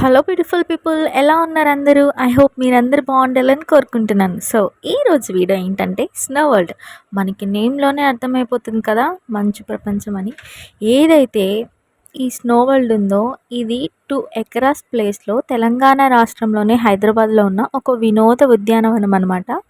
Hello beautiful people ఎలా ఉన్నారు అందరూ ఐ హోప్ మీరందరూ బాగుండాలని కోరుకుంటున్నాను. సో ఈ రోజు వీడియో ఏంటంటే స్నో వరల్డ్ మనకి నేమ్లోనే అర్థమైపోతుంది కదా మంచు ప్రపంచం అని. ఏదైతే ఈ స్నో వరల్డ్ ఉందో ఇది టూ ఎకరాస్ ప్లేస్లో తెలంగాణ రాష్ట్రంలోని హైదరాబాద్లో ఉన్న ఒక వినోద ఉద్యానవనం అనమాట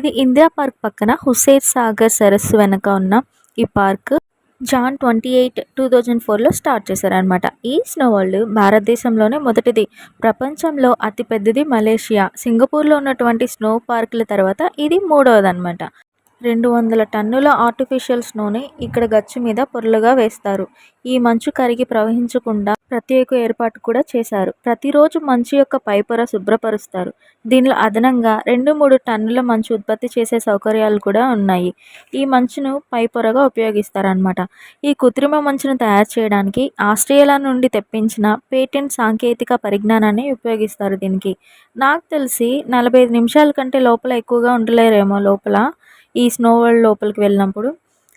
ఇది ఇందిరా పార్క్ పక్కన హుసేర్ సాగర్ సరస్సు వెనక ఉన్న ఈ park. June twenty eight two thousand ఫోర్లో స్టార్ట్ చేశారనమాట ఈ స్నో వరల్డ్ భారతదేశంలోనే మొదటిది ప్రపంచంలో అతిపెద్దది మలేషియా. సింగపూర్లో ఉన్నటువంటి స్నో పార్కుల తర్వాత ఇది మూడవది అనమాట రెండు వందల టన్నుల ఆర్టిఫిషియల్ స్నోని ఇక్కడ గచ్చు మీద పొరలుగా వేస్తారు. ఈ మంచు కరిగి ప్రవహించకుండా ప్రత్యేక ఏర్పాటు కూడా చేశారు. ప్రతిరోజు మంచు యొక్క పైపొర శుభ్రపరుస్తారు. దీనిలో అదనంగా రెండు మూడు టన్నుల మంచు ఉత్పత్తి చేసే సౌకర్యాలు కూడా ఉన్నాయి. ఈ మంచును పైపొరగా ఉపయోగిస్తారనమాట ఈ కృత్రిమ మంచును తయారు చేయడానికి ఆస్ట్రేలియా నుండి తెప్పించిన పేటెంట్ సాంకేతిక పరిజ్ఞానాన్ని ఉపయోగిస్తారు దీనికి. నాకు తెలిసి నలభై ఐదు నిమిషాల కంటే లోపల ఎక్కువగా ఉండలేరేమో లోపల. ఈ స్నో వరల్డ్ లోపలికి వెళ్ళినప్పుడు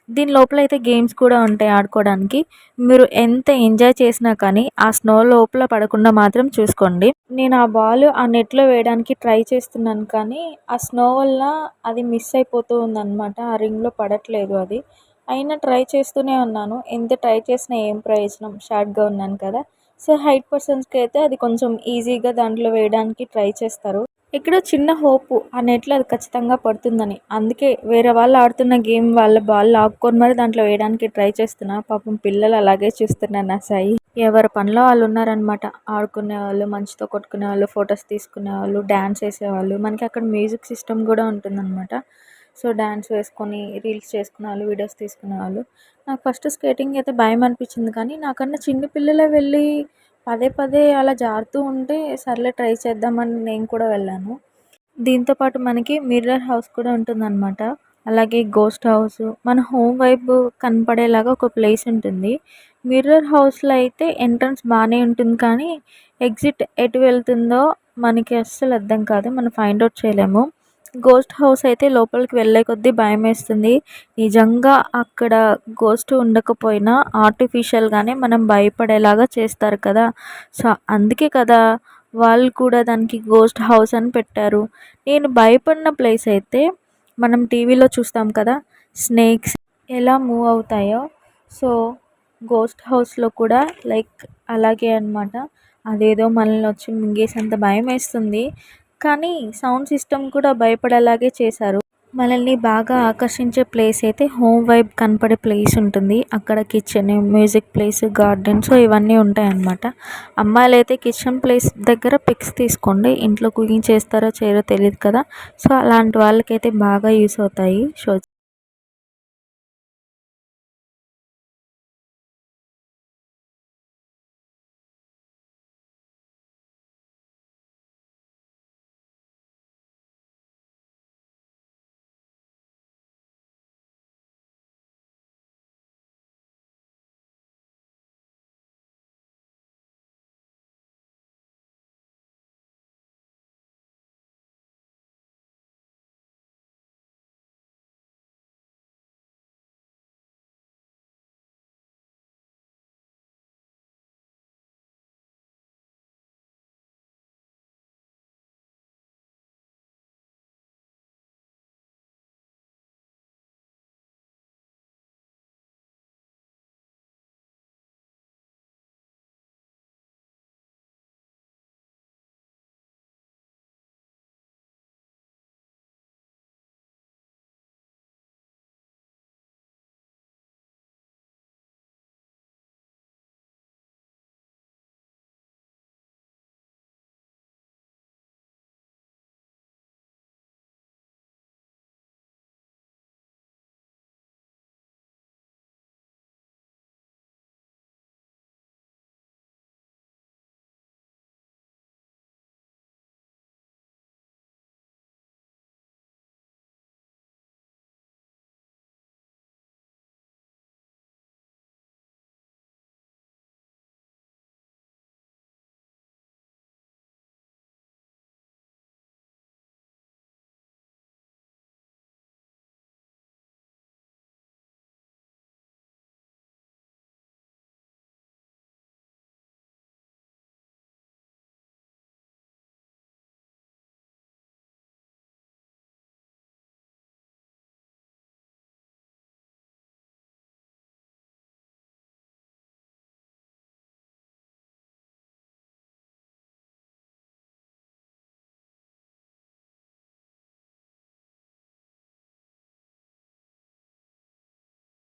దీని లోపల అయితే గేమ్స్ కూడా ఉంటాయి ఆడుకోవడానికి. మీరు ఎంత ఎంజాయ్ చేసినా కానీ ఆ స్నో లోపల పడకుండా మాత్రం చూసుకోండి. నేను ఆ బాల్ ఆ నెట్లో వేయడానికి ట్రై చేస్తున్నాను కానీ ఆ స్నో వల్ల అది మిస్ అయిపోతూ ఉందన్నమాట. ఆ రింగ్లో పడట్లేదు అది. అయినా ట్రై చేస్తూనే ఉన్నాను. ఎంత ట్రై చేసినా ఏం ప్రయోజనం? షార్ట్గా ఉన్నాను కదా. సో హైట్ పర్సన్స్కి అయితే అది కొంచెం ఈజీగా దాంట్లో వేయడానికి ట్రై చేస్తారు. ఇక్కడ చిన్న హోపు ఆ నెట్లో అది ఖచ్చితంగా పడుతుందని. అందుకే వేరే వాళ్ళు ఆడుతున్న గేమ్ వాళ్ళ బాల్ లాక్కొని మరి దాంట్లో వేయడానికి ట్రై చేస్తున్నా. పాపం పిల్లలు అలాగే చూస్తున్నారు నా సాయి. ఎవరి పనిలో వాళ్ళు ఉన్నారనమాట ఆడుకునే వాళ్ళు మంచితో కొట్టుకునే వాళ్ళు ఫొటోస్ తీసుకునే వాళ్ళు డ్యాన్స్ వేసేవాళ్ళు మనకి అక్కడ మ్యూజిక్ సిస్టమ్ కూడా ఉంటుందన్నమాట. సో డ్యాన్స్ వేసుకొని రీల్స్ చేసుకునే వాళ్ళు వీడియోస్ తీసుకునే వాళ్ళు. నాకు ఫస్ట్ స్కేటింగ్ అయితే భయం అనిపించింది కానీ నాకన్నా చిన్న పిల్లలే వెళ్ళి పదే పదే అలా జారుతూ ఉంటే సర్లే ట్రై చేద్దామని నేను కూడా వెళ్ళాను. దీంతోపాటు మనకి మిర్రర్ హౌస్ కూడా ఉంటుందన్నమాట. అలాగే గోస్ట్ హౌస్ మన హోమ్ వైపు కనపడేలాగా ఒక ప్లేస్ ఉంటుంది. మిర్రర్ హౌస్లో అయితే ఎంట్రన్స్ బాగానే ఉంటుంది కానీ ఎగ్జిట్ ఎటు వెళ్తుందో మనకి అస్సలు అర్థం కాదు. మనం ఫైండ్ అవుట్ చేయలేము. గోస్ట్ హౌస్ అయితే లోపలికి వెళ్ళే కొద్దీ భయం వేస్తుంది నిజంగా అక్కడ గోస్ట్ ఉండకపోయినా ఆర్టిఫిషియల్గానే మనం భయపడేలాగా చేస్తారు కదా. సో అందుకే కదా వాళ్ళు కూడా దానికి గోస్ట్ హౌస్ అని పెట్టారు. నేను భయపడిన ప్లేస్ అయితే మనం టీవీలో చూస్తాం కదా స్నేక్స్ ఎలా మూవ్ అవుతాయో. సో గోస్ట్ హౌస్లో కూడా లైక్ అలాగే అనమాట అదేదో మనల్ని వచ్చి మింగేసేంత భయం వేస్తుంది కానీ సౌండ్ సిస్టమ్ కూడా భయపడేలాగే చేశారు. మనల్ని బాగా ఆకర్షించే ప్లేస్ అయితే హోమ్ వైబ్ కనపడే ప్లేస్ ఉంటుంది. అక్కడ kitchen music place garden so ఇవన్నీ ఉంటాయి అన్నమాట అమ్మాయిలు అయితే కిచెన్ ప్లేస్ దగ్గర పిక్స్ తీసుకోండి. ఇంట్లో కుకింగ్ చేస్తారో చేయరో తెలియదు కదా. సో అలాంటి వాళ్ళకైతే బాగా యూస్ అవుతాయి షో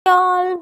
y'all.